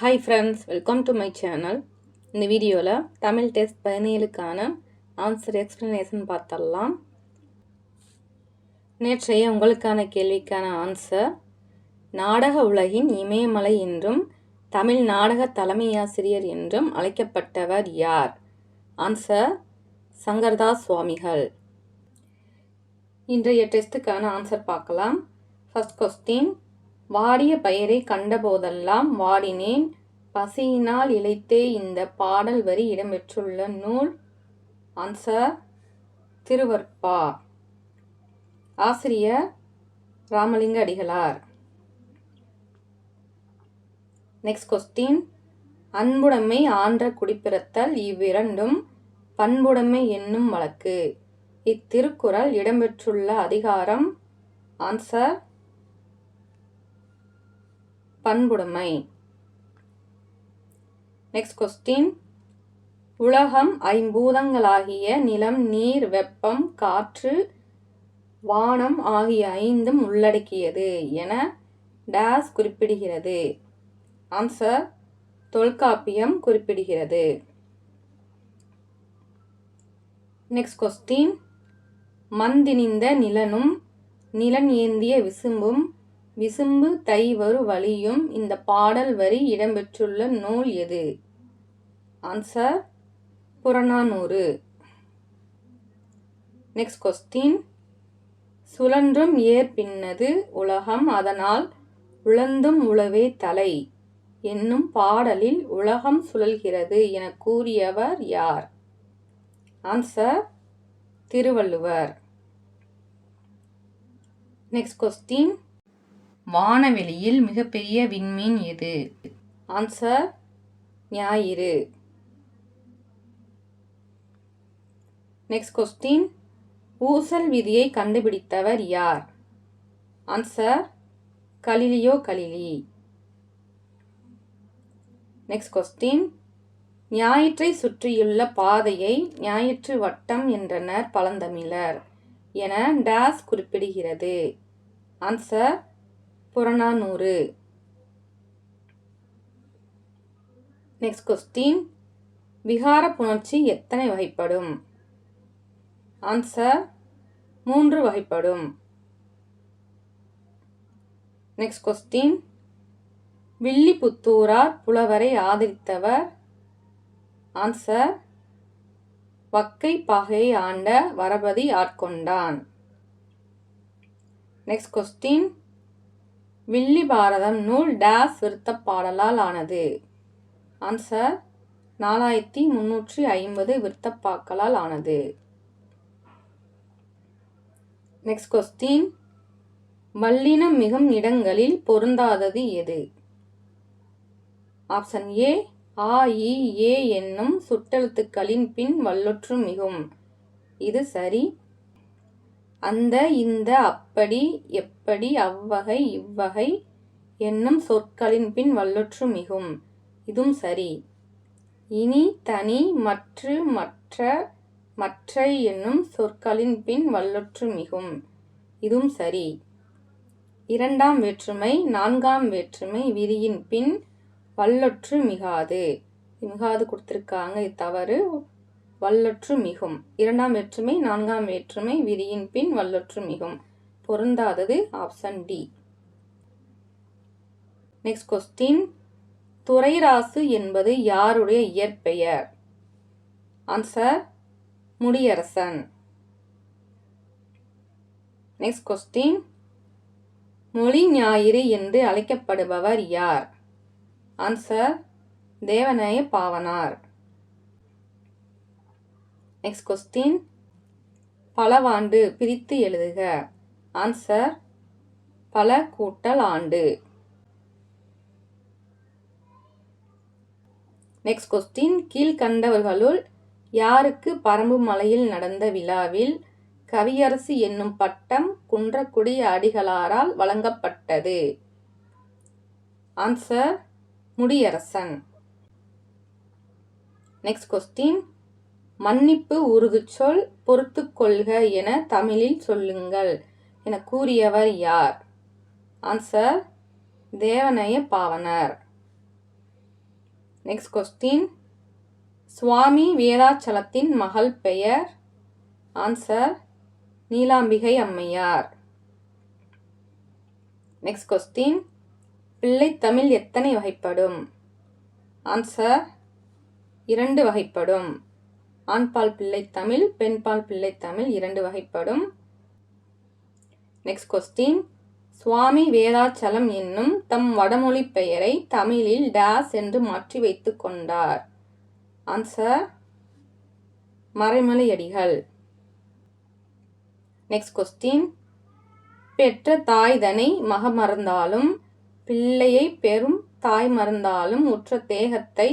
Hi friends welcome to my channel இந்த வீடியோவில் Tamil test பதினேழுக்கான ஆன்சர் எக்ஸ்ப்ளனேஷன் பார்த்தரலாம் நேற்றைய உங்களுக்கான கேள்விக்கான ஆன்சர் நாடக உலகின் இமயமலை என்றும் தமிழ் நாடக தலைமையாசிரியர் என்றும் அழைக்கப்பட்டவர் யார்? ஆன்சர் சங்கர்தாஸ் சுவாமிகள் இன்றைய டெஸ்ட்டுக்கான ஆன்சர் பார்க்கலாம். ஃபஸ்ட் கொஸ்டின் வாடிய பயிரை கண்டபோதெல்லாம் வாடினேன். பசியினால் இழைத்தே இந்த பாடல் வரி இடம்பெற்றுள்ள நூல். ஆன்சர் திருவற்பா ஆசிரியர் ராமலிங்க அடிகளார். நெக்ஸ்ட் கொஸ்டின் அன்புடைமை ஆன்ற குடிப்பிறத்தல் இவ்விரண்டும் பண்புடைமை என்னும் வழக்கு. இத்திருக்குறள் இடம்பெற்றுள்ள அதிகாரம். ஆன்சர் பண்புடைமை. நெக்ஸ்ட் கொஸ்டின் உலகம் ஐம்பூதங்களாகிய நிலம் நீர் வெப்பம் காற்று வானம் ஆகிய ஐந்தும் உள்ளடக்கியது என டேஸ் குறிப்பிடுகிறது. ஆன்சர் தொல்காப்பியம் குறிப்பிடுகிறது. நெக்ஸ்ட் கொஸ்டின் மந்தினிந்த நிலனும் நிலன் ஏந்திய விசும்பும் விசும்பு தை வரு வழியும் இந்த பாடல் வரி இடம்பெற்றுள்ள நூல் எது? ஆன்சர் புறநானூறு. நெக்ஸ்ட் கொஸ்டின் சுழன்றும் ஏர் பின்னது உலகம் அதனால் உழந்தும் உழவே தலை. என்னும் பாடலில் உலகம் சுழல்கிறது என கூறியவர் யார்? ஆன்சர் திருவள்ளுவர். நெக்ஸ்ட் கொஸ்டின் வானவெளியில் மிகப்பெரிய விண்மீன் எது? ஆன்சர் ஞாயிறு. நெக்ஸ்ட் கொஸ்டின் ஊசல் விதியை கண்டுபிடித்தவர் யார்? Answer Galileo Galilei. Next question ஞாயிற்றை சுற்றியுள்ள பாதையை ஞாயிற்று வட்டம் என்றனர் பழந்தமிழர் என டேஸ் குறிப்பிடுகிறது. ஆன்சர் புறநானூறு. நெக்ஸ்ட் கொஸ்டின் விகார புணர்ச்சி எத்தனை வகைப்படும்? ஆன்சர் மூன்று வகைப்படும். நெக்ஸ்ட் கொஸ்டின் வில்லிபுத்தூரார் புலவரை ஆதரித்தவர். ஆன்சர் வக்கை பாகையை ஆண்ட வரபதி ஆட்கொண்டான். நெக்ஸ்ட் கொஸ்டின் வில்லி பாரதம் நூல் டேஸ் விருத்த பாடலால் ஆனது. ஆன்சர் நாலாயிரத்தி முன்னூற்றி ஐம்பது விருத்தப்பாக்களால் ஆனது. நெக்ஸ்ட் கொஸ்டின் வல்லினம் மிகும் இடங்களில் பொருந்தாதது எது? ஆப்ஷன் ஏ ஆ இ ஏ என்னும் சுட்டெழுத்துக்களின் பின் வல்லொற்று மிகும். இது சரி. அந்த இந்த அப்படி எப்படி அவ்வகை இவ்வகை என்னும் சொற்களின் பின் வல்லொற்று மிகும். இதுவும் சரி. இனி தனி மற்று மற்ற மற்றை என்னும் சொற்களின் பின் வல்லொற்று மிகும். இதுவும் சரி. இரண்டாம் வேற்றுமை நான்காம் வேற்றுமை விதியின் பின் வல்லொற்று மிகாது. மிகாது கொடுத்துருக்காங்க இது தவறு. வல்லொற்று மிகும். இரண்டாம் வேற்றுமை நான்காம் வேற்றுமை விதியின் பின் வல்லொற்று மிகும். பொருந்தாதது option D next question Durairasu என்பது யாருடைய இயற்பெயர்? ஆன்சர் முடியரசன். நெக்ஸ்ட் கொஸ்டின் மொழி ஞாயிறு என்று அழைக்கப்படுபவர் யார்? Answer Devaneya Pavanar. Next question பலவாண்டு பிரித்து எழுதுக. ஆன்சர் பல கூட்டல் ஆண்டு. நெக்ஸ்ட் கொஸ்டின் கீழ்கண்டவர்களுள் யாருக்கு பரம்பு மலையில் நடந்த விழாவில் கவியரசு என்னும் பட்டம் குன்றக்குடி அடிகளாரால் வழங்கப்பட்டது? ஆன்சர் முடியரசன். நெக்ஸ்ட் கொஸ்டின் மன்னிப்பு உருது சொல் பொறுத்து கொள்க என தமிழில் சொல்லுங்கள் என கூறியவர் யார்? Answer Devaneya Pavanar. Next question Swami வேதாச்சலத்தின் மகள் பெயர்? ஆன்சர் நீலாம்பிகை அம்மையார். நெக்ஸ்ட் கொஸ்டின் பிள்ளைத்தமிழ் எத்தனை வகைப்படும்? ஆன்சர் இரண்டு வகைப்படும். ஆண்பால் பிள்ளைத்தமிழ் பெண்பால் பிள்ளைத்தமிழ் இரண்டு வகைப்படும். நெக்ஸ்ட் கொஸ்டின் சுவாமி வேதாச்சலம் என்னும் தம் வடமொழி பெயரை தமிழில் டேஸ் என்று மாற்றி வைத்துக் கொண்டார். ஆன்சர் மறைமலையடிகள். நெக்ஸ்ட் கொஸ்டின் பெற்ற தாய் தனை மகமறந்தாலும் பிள்ளையை பெறும் தாய் மறந்தாலும் உற்ற தேகத்தை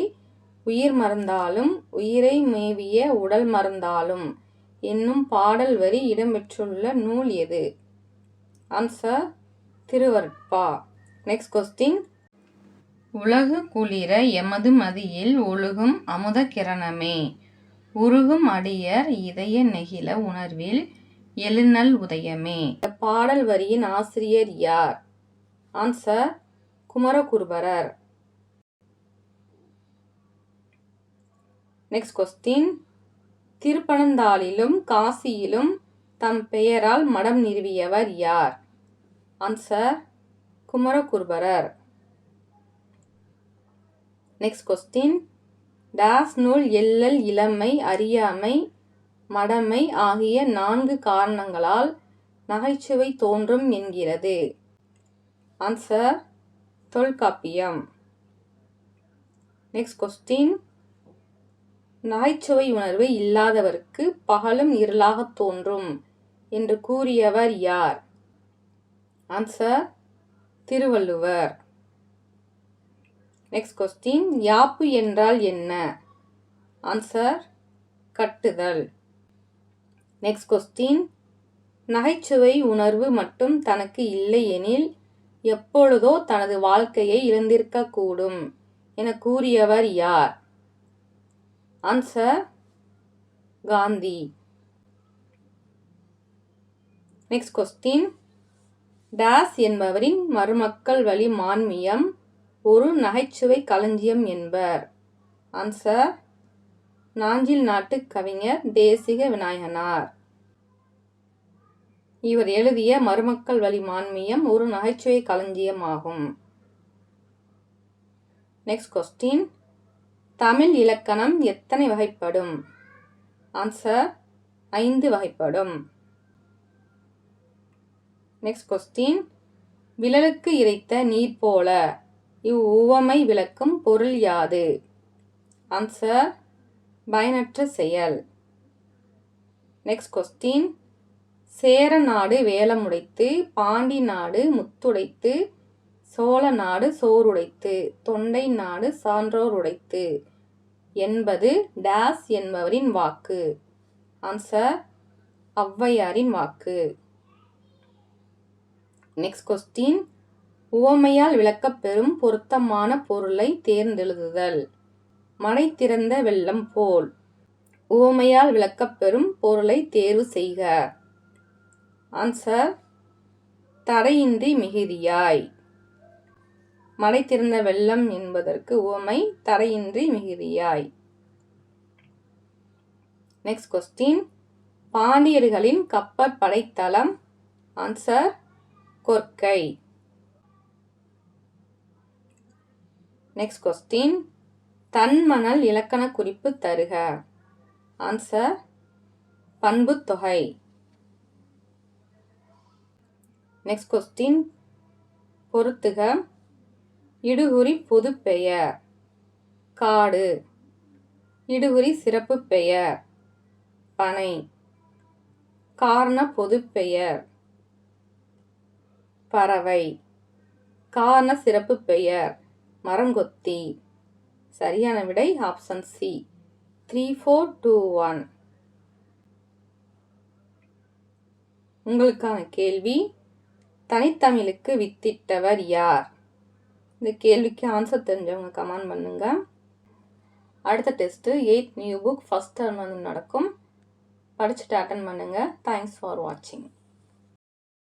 உயிர் மறந்தாலும் உயிரை மேவிய உடல் மறந்தாலும் என்னும் பாடல் வரி இடம்பெற்றுள்ள நூல் எது? ஆன்சர் திருவருட்பா. நெக்ஸ்ட் கொஸ்டின் உலகு குளிர எமது மதியில் ஒழுகும் அமுத கிரணமே. உருகும் அடியர் இதய நெகிழ உணர்வில் எழுநல் உதயமே. இந்த பாடல் வரியின் ஆசிரியர் யார்? ஆன்சர் குமரகுருபரர். நெக்ஸ்ட் கொஸ்டின் திருப்பனந்தாளிலும் காசியிலும் தம் பெயரால் மடம் நிறுவியவர் யார்? ஆன்சர் குமரகுருபரர். நெக்ஸ்ட் கொஸ்டின் டாஸ் நூல் எல்லல் இளமை அறியாமை மடமை ஆகிய நான்கு காரணங்களால் நகைச்சுவை தோன்றும் என்கிறது. ஆன்சர் தொல்காப்பியம். நெக்ஸ்ட் கொஸ்டின் நகைச்சுவை உணர்வு இல்லாதவருக்கு பகலும் இருளாக தோன்றும் என்று கூறியவர் யார்? ஆன்சர் திருவள்ளுவர். நெக்ஸ்ட் கொஸ்டின் யாப்பு என்றால் என்ன? ஆன்சர் கட்டுதல். நெக்ஸ்ட் கொஸ்டின் நகைச்சுவை உணர்வு மட்டும் தனக்கு இல்லை எனில் எப்பொழுதோ தனது வாழ்க்கையை இழந்திருக்கக்கூடும் என கூறியவர் யார்? ஆன்சர் காந்தி நெக்ஸ்ட் கொஸ்டின் டாஸ் என்பவரின் மருமக்கள் வழி மான்மியம் ஒரு நகைச்சுவை களஞ்சியம் என்பர். ஆன்சர் நாஞ்சில் நாட்டு கவிஞர் தேசிக விநாயகனார். இவர் எழுதிய மருமக்கள் வழி மான்மியம் ஒரு நகைச்சுவை களஞ்சியம் ஆகும். நெக்ஸ்ட் கொஸ்டின் தமிழ் இலக்கணம் எத்தனை வகைப்படும்? ஆன்சர் ஐந்து வகைப்படும். நெக்ஸ்ட் கொஸ்டின் விழலுக்கு இறைத்த நீர் போல இவ்வுவமை விளக்கும் பொருள் யாது? ஆன்சர் பயனற்ற செயல். நெக்ஸ்ட் கொஸ்டின் சேர நாடு வேலமுடைத்து பாண்டி நாடு முத்துடைத்து சோழ நாடு சோறுடைத்து தொண்டை நாடு சான்றோர் உடைத்து என்பது டேஸ் என்பவரின் வாக்கு. ஆன்சர் ஔவையாரின் வாக்கு. நெக்ஸ்ட் கொஸ்டின் உவமையால் விளக்கப்பெறும் பொருத்தமான பொருளை தேர்ந்தெழுதுதல். மழை திறந்த வெள்ளம் போல். உவமையால் விளக்கப்பெறும் பொருளை தேர்வு செய்க. ஆன்சர் தடையின்றி மிகுதியாய். மழை திறந்த வெள்ளம் என்பதற்கு உவமை தரையின்றி மிகுதியாய். நெக்ஸ்ட் கொஸ்டின் பாண்டியர்களின் கப்பற் படைத்தளம். ஆன்சர் கொர்க்கை நெக்ஸ்ட் கொஸ்டின் தன்மணல் இலக்கண குறிப்பு தருக. ஆன்சர் பண்புத்தொகை நெக்ஸ்ட் கொஸ்டின் பொருத்துக. இடுகுறி பொதுப்பெயர் காடு. இடுகுறி சிறப்பு பெயர். பனை. காரண பொதுப்பெயர் பறவை. காரண சிறப்பு பெயர். மரங்கொத்தி. சரியான விடை option C. Three four two one. உங்களுக்கான கேள்வி தனித்தமிழுக்கு வித்திட்டவர் யார்? இந்த கேள்விக்கு ஆன்சர் தெரிஞ்சவங்க கமெண்ட் பண்ணுங்க. அடுத்த test eight new book first term வந்து நடக்கும். படிச்சுட்டு அட்டன் பண்ணுங்கள் தேங்க்ஸ் ஃபார் வாட்சிங்